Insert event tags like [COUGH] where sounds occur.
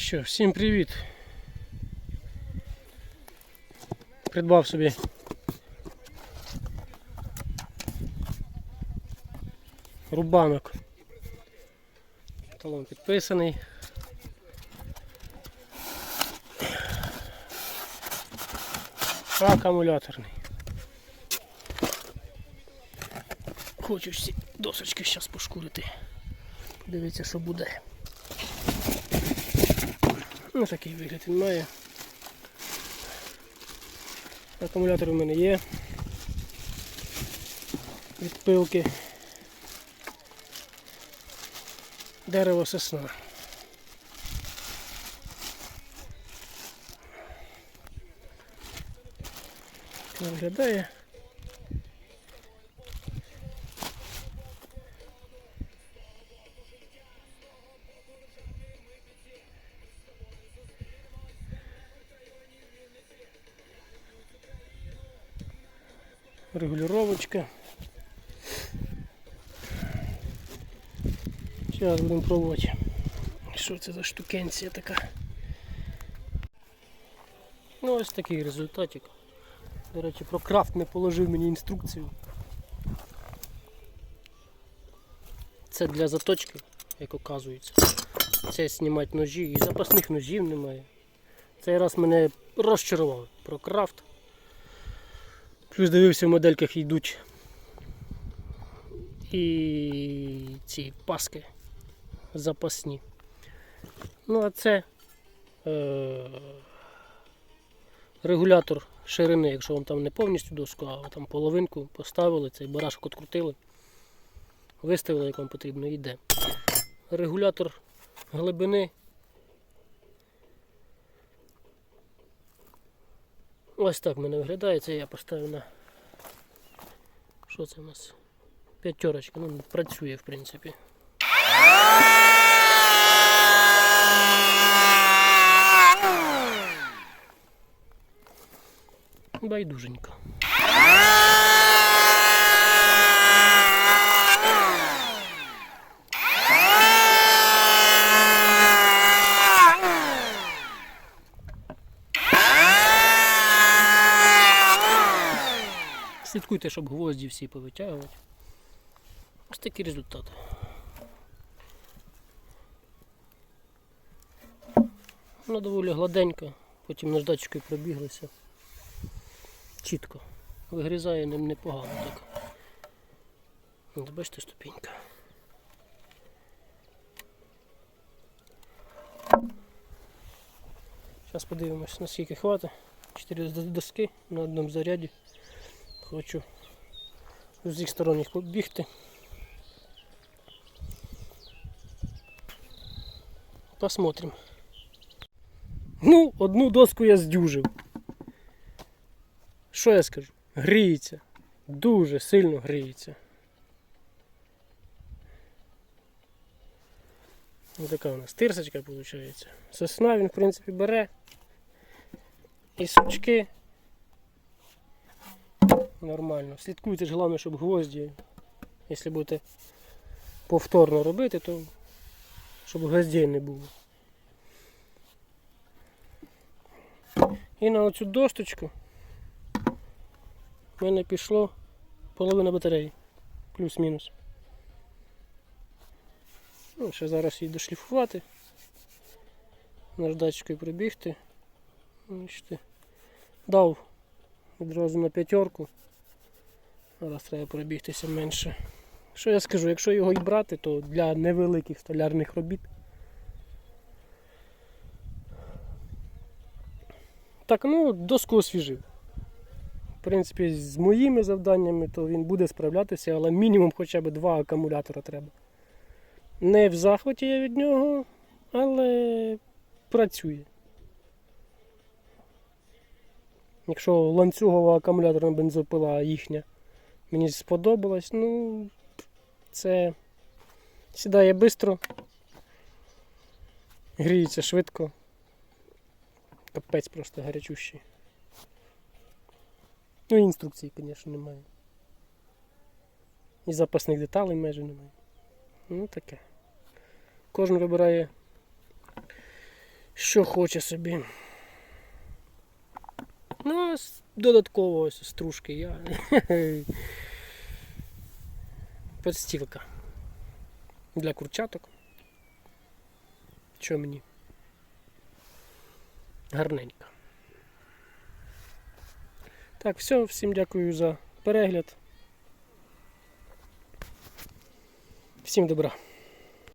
Що, всім привіт. Придбав собі рубанок. Талон підписаний. Акумуляторний. Хочу всі досочки зараз пошкурити. Подивіться, що буде. Ну, такий вигляд він має. Акумулятор у мене є. Від пилки. Дерево сосна. Виглядає. Регулировочка. Зараз будемо пробувати. Що це за штукенція така? Ну ось такий результатик. До речі, про крафт не положив мені інструкцію. Це для заточки, як оказується. Це знімати ножі і запасних ножів немає. Цей раз мене розчарував про крафт. Плюс дивився в модельках йдуть і ці паски запасні. Ну а це е- регулятор ширини, якщо вам там не повністю доску, а там половинку поставили, цей барашок відкрутили, виставили, як вам потрібно, йде. Регулятор глибини. Ось так в мене виглядає, це я поставив на що це у нас? П'ятерочка, ну працює в принципі. Байдуженько. Слідкуйте, щоб гвозді всі повитягувати. Ось такий результат. Вона доволі гладенька, потім наждачкою пробіглися. Чітко. Вигрізає ним непогано так. От бачите ступінька. Зараз подивимось наскільки хватить. 4 доски на одному заряді. Хочу з усіх сторон їх побігти. Посмотрим. Ну, одну доску я здюжив. Що я скажу? Гріється. Дуже сильно гріється. Ось така у нас тирсочка виходить. Сосна він в принципі бере. І сучки. Нормально. Слідкуйте ж головне, щоб гвозді, якщо будете повторно робити, то щоб гвоздей не було. І на оцю досточку в мене пішло половина батареї. Плюс-мінус. Ну, ще зараз її дошліфувати. Наждачкою прибігти. Дав відразу на п'ятерку. Зараз треба пробігтися менше. Що я скажу, якщо його й брати, то для невеликих столярних робіт. Так, ну, доску освіжив. В принципі, з моїми завданнями, то він буде справлятися, але мінімум хоча б два акумулятора треба. Не в захваті я від нього, але працює. Якщо ланцюгова акумуляторна бензопила їхня мені сподобалась, ну це сідає швидко, гріється швидко. Капець просто гарячущий. Ну і інструкції, звісно, немає. І запасних деталей майже немає. Ну таке. Кожен вибирає, що хоче собі. Ну, додатково ось стружки я. [LAUGHS] Подстілка. Для курчаток. Що мені? Гарненько. Так, все, всім дякую за перегляд. Всім добра.